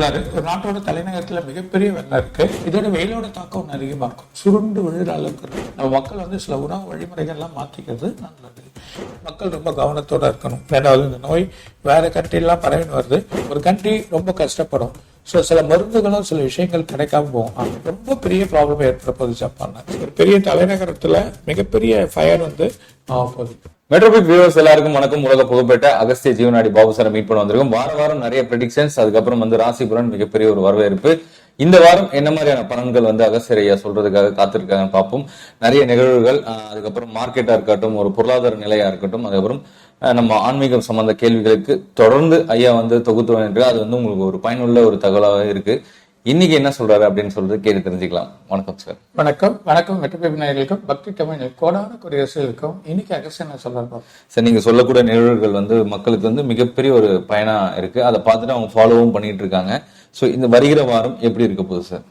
வரலாறு ஒரு நாட்டோட தலைநகரத்தில் மிகப்பெரிய வரலாறு இருக்கு. இதோட வெயிலோட தாக்கம் ஒன்று அதிகமாக இருக்கும். சுருண்டு விழுற அளவுக்கு இருக்கும் நம்ம மக்கள் வந்து சில உணவு வழிமுறைகள்லாம் மாற்றிக்கிறது நல்லது. மக்கள் ரொம்ப கவனத்தோட இருக்கணும். ரெண்டாவது இந்த நோய் வேற கண்ட்ரிலாம் பரவின்னு வருது. ஒரு கண்ட்ரி ரொம்ப கஷ்டப்படும். ஸோ சில மருந்துகளும் சில விஷயங்கள் கிடைக்காம போகும். அது ரொம்ப பெரிய ப்ராப்ளம் ஏற்பட போகுது ஜப்பான்ல. ஒரு பெரிய தலைநகரத்துல மிகப்பெரிய ஃபயர் வந்து ஆக போகுது. மெட்ரோபிக் வியூவர்ஸ் எல்லாருக்கும் வணக்கம். உலக புகழ்பெற்ற அகஸ்திய ஜீவனாடி பாபு சாரை மீட் பண்ண வந்திருக்கும். வார வாரம் நிறைய ப்ரெடிக்ஷன்ஸ் அதுக்கப்புறம் வந்து ராசிபுரன் மிகப்பெரிய ஒரு வரவேற்பு. இந்த வாரம் என்ன மாதிரியான பலன்கள் வந்து அகஸ்தியர் சொல்றதுக்காக காத்திருக்காங்கன்னு பார்ப்போம். நிறைய நிகழ்வுகள் அதுக்கப்புறம் மார்க்கெட்டா இருக்கட்டும் ஒரு பொருளாதார நிலையா இருக்கட்டும் அதுக்கப்புறம் நம்ம ஆன்மீகம் சம்பந்த கேள்விகளுக்கு தொடர்ந்து ஐயா வந்து தொகுத்து வந்துட்டு அது வந்து உங்களுக்கு ஒரு பயனுள்ள ஒரு தகவலாக இருக்கு. இன்னைக்கு என்ன சொல்றாரு அப்படின்னு சொல்றது கேட்டு தெரிஞ்சுக்கலாம். வணக்கம் சார் வணக்கம். வணக்கம். வெற்றிபேபினாயர்களுக்கும் பக்தி தமிழ் கோடான குடியரசுகளுக்கும் இன்னைக்கு அகஸ்ட் என்ன சொல்றாரு சார் நீங்க சொல்லக்கூடிய நிகழ்வுகள் வந்து மக்களுக்கு வந்து மிகப்பெரிய ஒரு பயனா இருக்கு. அதை பார்த்துட்டு அவங்க ஃபாலோவும் பண்ணிட்டு இருக்காங்க. ஸோ இந்த வருகிற வாரம் எப்படி இருக்க போகுது சார்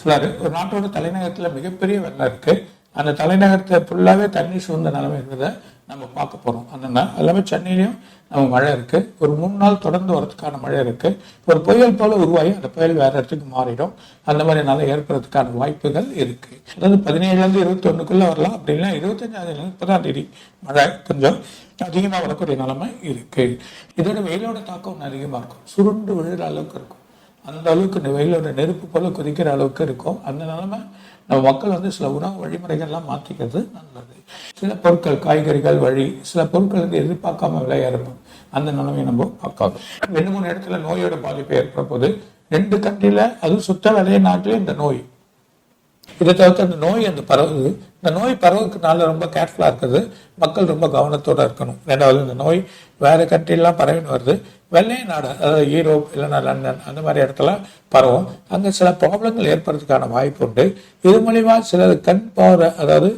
சிலர் ஒரு நாட்டோட தலைநகரத்துல மிகப்பெரிய வெள்ளம் இருக்கு. அந்த தலைநகரத்தை ஃபுல்லாவே தண்ணி சூழ்ந்த நிலைமை இருந்ததை நம்ம பார்க்க போகிறோம் அந்த எல்லாமே சென்னையிலையும் நம்ம மழை இருக்குது ஒரு மூணு நாள் தொடர்ந்து வரதுக்கான மழை இருக்குது ஒரு புயல் போல உருவாகி அந்த புயல் வேறு இடத்துக்கு மாறிடும். அந்த மாதிரி நல்லா ஏற்படுறதுக்கான வாய்ப்புகள் இருக்குது அதாவது பதினேழுலேருந்து இருபத்தொன்றுக்குள்ளே வரலாம் அப்படின்னா இருபத்தஞ்சாம் தேதி முப்பதாம் தேதி மழை கொஞ்சம் அதிகமாக வரக்கூடிய நிலைமை இருக்கு. இதோட வெயிலோட தாக்கம் அதிகமாக இருக்கும். சுருண்டு விழுற அளவுக்கு இருக்கும். அந்த அளவுக்கு இந்த வெயிலோட நெருப்பு போல கொதிக்கிற அளவுக்கு இருக்கும். அந்த நிலமை நம்ம மக்கள் வந்து சில உணவு வழிமுறைகள்லாம் மாற்றிக்கிறது நல்லது. சில பொருட்கள் காய்கறிகள் வழி சில பொருட்கள் வந்து எதிர்பார்க்காம விலை ஏற்படும் அந்த நிலைமையை நம்ம பார்க்காது ரெண்டு மூணு இடத்துல நோயோட பாதிப்பு ஏற்பட போது ரெண்டு கண்டியில் அதுவும் சுத்த அதே நாட்டிலே இந்த நோய் இதை தவிர்த்து அந்த நோய் அந்த பரவுது இந்த நோய் பரவுறதுனால ரொம்ப கேர்ஃபுல்லாக இருக்கிறது. மக்கள் ரொம்ப கவனத்தோடு இருக்கணும். ரெண்டாவது இந்த நோய் வேறு கண்ட்ரிலாம் பரவின்னு வருது. வெள்ளை நாடு அதாவது யூரோப் இல்லைன்னா லண்டன் அந்த மாதிரி இடத்துல பரவும். அங்கே சில ப்ராப்ளங்கள் ஏற்படுறதுக்கான வாய்ப்பு உண்டு. இது மூலிமா சில கண் பார்வை அதாவது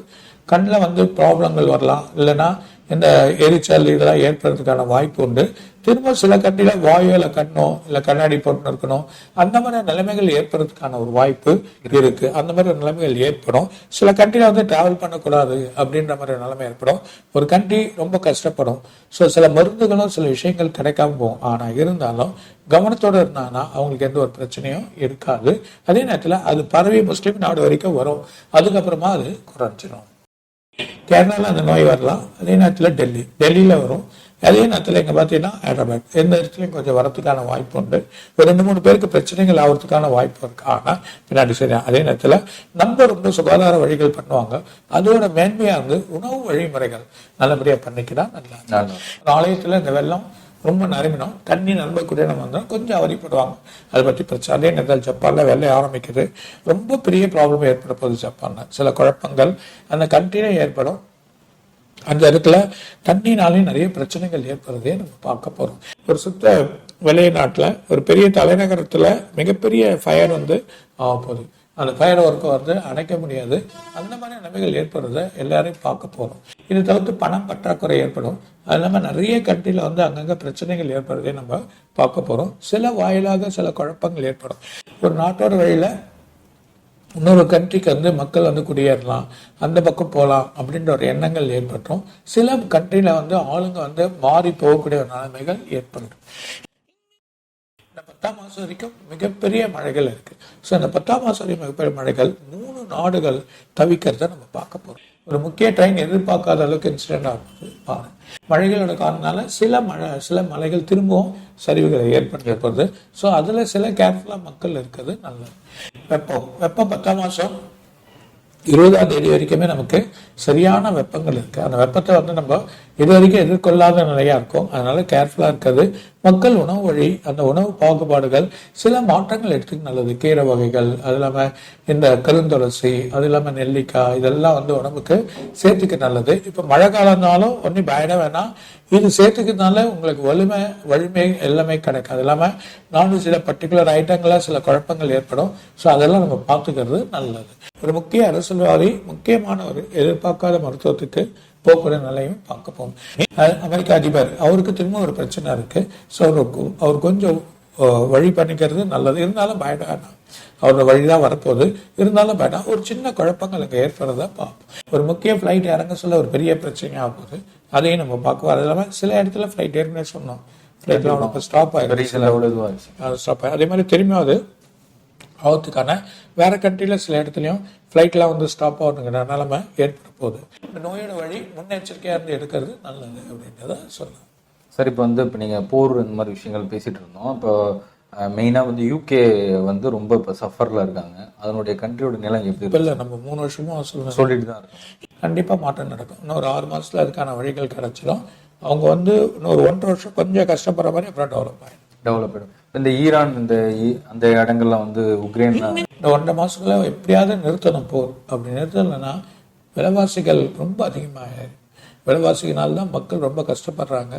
கண்ணில் வந்து ப்ராப்ளங்கள் வரலாம். இல்லைன்னா இந்த எரிச்சல் இதெல்லாம் ஏற்படுறதுக்கான வாய்ப்பு உண்டு. திரும்ப சில கண்ணில வாயோ இல்லை கண்ணோ இல்லை கண்ணாடி போட்டு இருக்கணும். அந்த மாதிரி நிலைமைகள் ஏற்படுறதுக்கான ஒரு வாய்ப்பு இருக்கு. அந்த மாதிரி ஒரு நிலைமைகள் ஏற்படும். சில கண்ட்ரில வந்து டிராவல் பண்ணக்கூடாது அப்படின்ற மாதிரி ஒரு நிலைமை ஏற்படும். ஒரு கண்ட்ரி ரொம்ப கஷ்டப்படும். ஸோ சில மருந்துகளும் சில விஷயங்கள் கிடைக்காம போகும். ஆனால் இருந்தாலும் கவனத்தோடு இருந்தாங்கன்னா அவங்களுக்கு எந்த ஒரு பிரச்சனையும் இருக்காது. அதே நேரத்தில் அது பரவி முஸ்லீம் நாடு வரைக்கும் வரும். அதுக்கப்புறமா அது குறைஞ்சிடும் கேரளாவில் அந்த நோய் வரலாம் அதே நேரத்தில் டெல்லி. டெல்லியில் வரும். அதே நேரத்தில் இங்கே பார்த்தீங்கன்னா ஹைதராபாத். எந்த இடத்துலையும் கொஞ்சம் வரதுக்கான வாய்ப்பு உண்டு. ஒரு ரெண்டு மூணு பேருக்கு பிரச்சனைகள் ஆகிறதுக்கான வாய்ப்பு இருக்கு. ஆனால் பின்னாடி சரி அதே நேரத்தில் நம்ம ரொம்ப சுகாதார வழிகள் பண்ணுவாங்க. அதோட மேன்மையாக வந்து உணவு வழிமுறைகள் நல்லபடியாக பண்ணிக்கிட்டா நல்லா ஆலயத்தில் இந்த வெள்ளம் ரொம்ப நறுமினோம் தண்ணி நம்பக்கூடிய நம்ம வந்தோம் கொஞ்சம் அவதிப்படுவாங்க. அதை பற்றி பிரச்சனை. அதே நேரத்தில் ஜப்பானில் வெள்ளை ஆரம்பிக்கிறது ரொம்ப பெரிய ப்ராப்ளம் ஏற்பட போகுது ஜப்பானில். சில குழப்பங்கள் அந்த கண்டினியூ ஏற்படும். அந்த இடத்துல தண்ணினாலே நிறைய பிரச்சனைகள் ஏற்படுறதே நம்ம பார்க்க போகிறோம் ஒரு சுத்த வெளிநாட்டில் ஒரு பெரிய தலைநகரத்தில் மிகப்பெரிய ஃபயர் வந்து ஆக போகுது. அந்த ஃபயர் ஒர்க்கை வந்து அணைக்க முடியாது. அந்த மாதிரி நிலைமைகள் ஏற்படுறத எல்லாரையும் பார்க்க போகிறோம் இதை தவிர்த்து பணம் பற்றாக்குறை ஏற்படும். அது இல்லாமல் நிறைய கண்ட்ரியில் வந்து அங்கங்கே பிரச்சனைகள் ஏற்படுறதே நம்ம பார்க்க போகிறோம் சில வாயிலாக சில குழப்பங்கள் ஏற்படும். ஒரு நாட்டோட வழியில் இன்னொரு கண்ட்ரிக்கு வந்து மக்கள் வந்து குடியேறலாம். அந்த பக்கம் போகலாம் அப்படின்ற ஒரு எண்ணங்கள் ஏற்பட்டும். சில கண்ட்ரியில் வந்து ஆளுங்க வந்து மாறி போகக்கூடிய ஒரு நிலைமைகள் ஏற்படும். இந்த பத்தாம் மாதம் வரைக்கும் மிகப்பெரிய மழைகள் இருக்கு. ஸோ இந்த பத்தாம் மாதம் வரைக்கும் மிகப்பெரிய மழைகள் மூணு நாடுகள் தவிக்கிறத நம்ம பார்க்க போகிறோம் ஒரு முக்கிய ட்ரெயின் எதிர்பார்க்காத அளவுக்கு இன்சிடென்ட் ஆகுது பாருங்க. மழைகளோட காரணனால சில மழை சில மலைகள் திரும்பவும் சரிவுகளை ஏற்படுத்த போகுது. ஸோ அதுல சில கேர்ஃபுல்லாக மக்கள் இருக்கிறது நல்லது. வெப்பம். வெப்பம் பத்தாம் மாதம் இருபதாம் தேதி வரைக்குமே நமக்கு சரியான வெப்பங்கள் இருக்குது அந்த வெப்பத்தை வந்து நம்ம இது வரைக்கும் எதிர்கொள்ளாத நிலையாக இருக்கும். அதனால கேர்ஃபுல்லாக இருக்கிறது. மக்கள் உணவு வழி அந்த உணவு பாகுபாடுகள் சில மாற்றங்கள் எடுத்துக்க நல்லது. கீரை வகைகள் அது இல்லாமல் இந்த கருந்துளசி அது இல்லாமல் நெல்லிக்காய் இதெல்லாம் வந்து உடம்புக்கு சேர்த்துக்க நல்லது. இப்போ மழை காலம்னாலும் ஒன்றும் பயணம் வேணாம். இது சேர்த்துக்கிறதுனால உங்களுக்கு வலிமை வலிமை எல்லாமே கிடைக்கும். அது இல்லாமல் நானும் சில பர்டிகுலர் ஐட்டங்களாக சில குழப்பங்கள் ஏற்படும். ஸோ அதெல்லாம் நம்ம பார்த்துக்கிறது நல்லது. ஒரு முக்கிய அரசியல்வாதி முக்கியமான ஒரு எதிர்பார்க்காத மருத்துவத்துக்கு போக்குற நிலையும் பார்க்க போகும். அமெரிக்க அதிபர் அவருக்கு திரும்ப ஒரு பிரச்சனை இருக்கு. ஸோ அவருக்கு அவர் கொஞ்சம் வழி பண்ணிக்கிறது நல்லது. இருந்தாலும் பயப்பட வேண்டாம் அவரோட வழிதான் வரப்போகுது. இருந்தாலும் வேண்டாம் ஒரு சின்ன குழப்பங்கள் அங்கே ஏற்படுறத பார்ப்போம். ஒரு முக்கிய ஃப்ளைட் இறங்க சொல்ல ஒரு பெரிய பிரச்சனையாக போகுது. அதையும் நம்ம பார்க்குவோம் அது இல்லாமல் சில இடத்துல ஃப்ளைட் ஏற்கனவே சொன்னோம். ஸ்டாப் ஆயிடுச்சு ரீசெண்டாக எவ்வளோ இதுவாச்சு அது ஸ்டாப் ஆகி அதே மாதிரி திரும்பியும் அது ஆகிறதுக்கான வேற கண்ட்ரியில் சில இடத்துலையும் ஃப்ளைட்லாம் வந்து ஸ்டாப் ஆகுங்கிற நிலைமை ஏற்பட போகுது. இந்த நோயோட வழி முன்னெச்சரிக்கையாக இருந்து எடுக்கிறது நல்லது அப்படின்றத சொல்லலாம். சார் இப்போ வந்து இப்போ நீங்கள் போர் இந்த மாதிரி விஷயங்கள் பேசிட்டு இருந்தோம். இப்போ மெயினாக வந்து யூகே வந்து ரொம்ப இப்போ சஃபரில் இருக்காங்க. அதனுடைய கண்ட்ரியோட நிலை எப்படி இல்லை நம்ம மூணு வருஷமும் சொல்லிட்டு தான் இருக்கோம். கண்டிப்பாக மாற்றம் நடக்கும். இன்னொரு ஆறு மாசத்துல அதுக்கான வழிகள் கிடைச்சிடும் அவங்க வந்து இன்னொரு ஒன்றரை வருஷம் கொஞ்சம் கஷ்டப்படுற மாதிரி அப்புறம் டெவலப் ஆகிடும் டெவலப் ஆகிடும் இந்த ஈரான் இந்த அந்த இடங்கள்லாம் வந்து உக்ரைன் இந்த ஒன்றரை மாசத்துல எப்படியாவது நிறுத்தணும் போர் அப்படி நிறுத்தலைன்னா விலைவாசிகள் ரொம்ப அதிகமாக விலைவாசிகளால் தான் மக்கள் ரொம்ப கஷ்டப்படுறாங்க.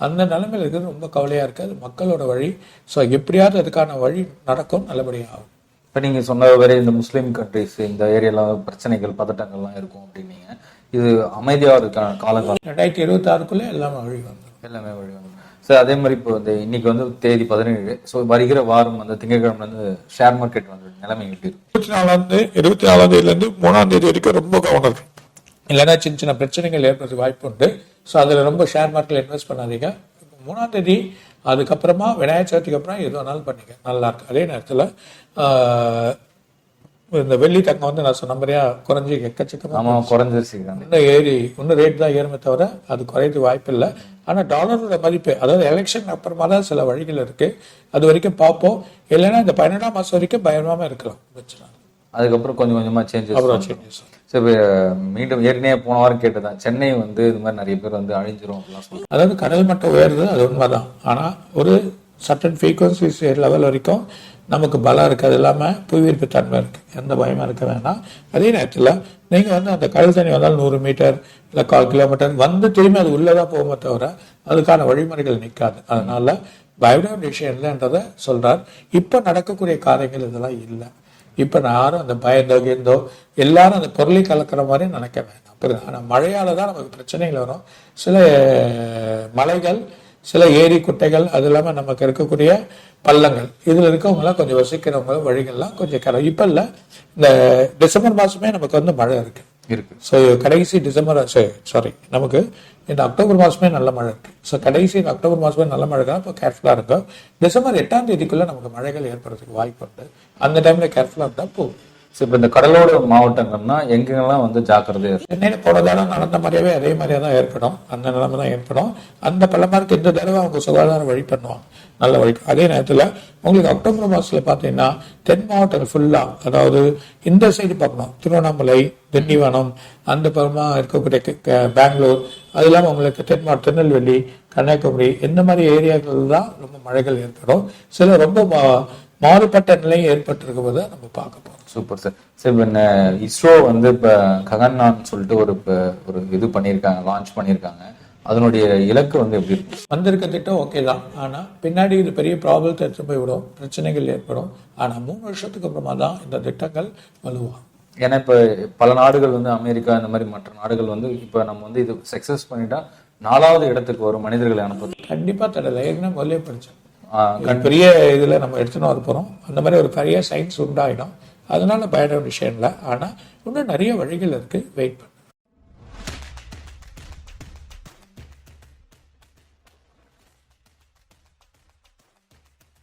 அந்த நிலைமையில் இருக்கிறது ரொம்ப கவலையாக இருக்குது அது மக்களோட வழி. ஸோ எப்படியாவது அதுக்கான வழி நடக்கும் நல்லபடியாக ஆகும். இப்போ நீங்கள் சொன்னது வரை இந்த முஸ்லீம் கண்ட்ரிஸ் இந்த ஏரியாலாம் பிரச்சனைகள் பதட்டங்கள்லாம் இருக்கும் அப்படின்னீங்க. இது அமைதியாகிறதுக்கான காலங்காலம் ரெண்டாயிரத்தி இருபத்தாறுக்குள்ளே எல்லாமே வழி வந்துடும் எல்லாமே வழி வந்து சார் அதே மாதிரி இப்போ இந்த இன்னைக்கு வந்து தேதி பதினேழு. ஸோ வருகிற வாரம் அந்த திங்கட்கிழமை வந்து ஷேர் மார்க்கெட் வந்து நிலைமை எப்படி இருபத்தி நாலாந்து இருபத்தி நாலாம் தேதியிலேருந்து மூணாம் தேதி வரைக்கும் ரொம்ப கவனம் இருக்கும் இல்லைன்னா சின்ன சின்ன பிரச்சனைகள் ஏற்படுறதுக்கு வாய்ப்பு உண்டு. ஸோ அதில் ரொம்ப ஷேர் மார்க்கெட்டில் இன்வெஸ்ட் பண்ணாதீங்க. இப்போ மூணாம் தேதி அதுக்கப்புறமா விநாயகர் சதுர்த்திக்கு அப்புறம் எது வேணாலும் பண்ணிக்க நல்லா இருக்கு. அதே நேரத்தில் இந்த வெள்ளி தங்கம் வந்து நான் சொன்ன மாதிரியா குறைஞ்சி எக்கச்சக்கமாக ஆமாம் குறைஞ்சிருச்சுக்கிறாங்க இன்னும் ஏறி இன்னும் ரேட் தான் ஏறுமே தவிர அது குறையது வாய்ப்பு இல்லை. ஆனால் டாலரோட மதிப்பு அதாவது எலெக்ஷன் அப்புறமா தான் சில வழிகள் இருக்கு. அது வரைக்கும் பார்ப்போம். இல்லைன்னா இந்த பன்னெண்டாம் மாதம் வரைக்கும் பயமாம இருக்கலாம். பிரச்சனை அதுக்கப்புறம் கொஞ்சம் கொஞ்சமாக சேஞ்சஸ் அப்புறம் சேஞ்சஸ் சரி மீண்டும் ஏற்கனவே போன வாரம் கேட்டதான் சென்னை வந்து இது மாதிரி நிறைய பேர் வந்து அழிஞ்சிரும் அப்படிலாம் அதாவது கடல் மட்டம் உயருது அது உண்மைதான். ஆனால் ஒரு சர்டன் ஃப்ரீக்வன்சிஸ் லெவல் வரைக்கும் நமக்கு பலம் இருக்குது அது இல்லாமல் புவியீர்ப்பு தன்மை இருக்குது எந்த பயமும் இருக்க வேணாம் அதே நேரத்தில் நீங்கள் வந்து அந்த கடல் தண்ணி வந்தால் நூறு மீட்டர் இல்லை கால் கிலோமீட்டர் வந்து திரும்பி அது உள்ளே தான் போகுமே தவிர அதுக்கான வழிமுறைகள் நிற்காது. அதனால் பயப்பட விஷயம் இல்லைன்றதை சொல்கிறார் இப்போ நடக்கக்கூடிய காரியங்கள் இதெல்லாம் இல்லை. இப்போ யாரும் அந்த பயந்தோ கேந்தோ எல்லாரும் அந்த பொருளை கலக்கிற மாதிரி நினைக்க வேண்டாம். புரியுதா ஆனால் மழையால் தான் நமக்கு பிரச்சனைகள் வரும். சில மலைகள் சில ஏரி குட்டைகள் அது இல்லாமல் நமக்கு இருக்கக்கூடிய பள்ளங்கள். இதில் இருக்கவங்களாம் கொஞ்சம் வசிக்கிறவங்க வழிகள்லாம் கொஞ்சம் கரை இப்போ இல்லை. இந்த டிசம்பர் மாதமே நமக்கு வந்து மழை இருக்கு. இருக்கு. ஸோ கடைசி டிசம்பர் சாரி நமக்கு இந்த அக்டோபர் மாதமே நல்ல மழை இருக்கு. ஸோ கடைசி இந்த அக்டோபர் மாதமே நல்ல மழை இருக்கா? இப்போ கேர்ஃபுல்லாக இருக்கும் டிசம்பர் எட்டாம் தேதிக்குள்ள நமக்கு மழைகள் ஏற்படுறதுக்கு வாய்ப்பு உண்டு. அந்த டைம்ல கேர்ஃபுல்லாக இருந்தால் போகும் ஸோ இப்போ இந்த கடலோர மாவட்டங்கள்னா எங்கெங்கெல்லாம் வந்து ஜாக்கிரதையா இருக்கும் சென்னையில் போன தடவை நடந்த மாதிரியாவே அதே மாதிரியே தான் ஏற்படும். அந்த நிலைமை தான் ஏற்படும். அந்த பள்ளமாருக்கு இந்த தடவை அவங்க சுகாதார வழி பண்ணுவாங்க நல்ல வழி. அதே நேரத்தில் உங்களுக்கு அக்டோபர் மாதத்தில் பார்த்தீங்கன்னா தென் மாவட்டங்கள் ஃபுல்லாக அதாவது இந்த சைடு பார்க்கணும். திருவண்ணாமலை திண்டிவனம் அந்த பக்கமா இருக்கக்கூடிய பெங்களூர் அது இல்லாமல் உங்களுக்கு தென் மாவட்டம் திருநெல்வேலி கன்னியாகுமரி இந்த மாதிரி ஏரியாக்கள் தான் ரொம்ப மழைகள் ஏற்படும். சில ரொம்ப மா- மாறுபட்ட நிலை ஏற்பட்டிருக்கும்போது நம்ம பார்க்க போகிறோம் சூப்பர் சார். சரி இப்போ இஸ்ரோ வந்து இப்போ ககன்யான் சொல்லிட்டு ஒரு இப்போ ஒரு இது பண்ணியிருக்காங்க லான்ச் பண்ணியிருக்காங்க. அதனுடைய இலக்கு வந்து எப்படி இருக்கும் வந்திருக்க திட்டம் ஓகே தான். ஆனால் பின்னாடி இது பெரிய ப்ராப்ளத்தை எடுத்து போய் விடும் பிரச்சனைகள் ஏற்படும். ஆனால் மூணு வருஷத்துக்கு அப்புறமா தான் இந்த திட்டங்கள் வலுவாகும். ஏன்னா இப்போ பல நாடுகள் வந்து அமெரிக்கா இந்த மாதிரி மற்ற நாடுகள் வந்து இப்போ நம்ம வந்து இது சக்ஸஸ் பண்ணிட்டா நாலாவது இடத்துக்கு வரும் மனிதர்களை அனுப்புறது. கண்டிப்பாக தடலை ஏற்கனவே முதலே படித்தேன் பெரிய இதில் நம்ம எடுத்துன்னு வர போகிறோம் அந்த மாதிரி ஒரு பெரிய சயின்ஸ் உண்டாயிடும். அதனால பயப்பட விஷயம் இல்லை ஆனால் இன்னும் நிறைய வழிகள் இருக்குது வெயிட் பண்ணு.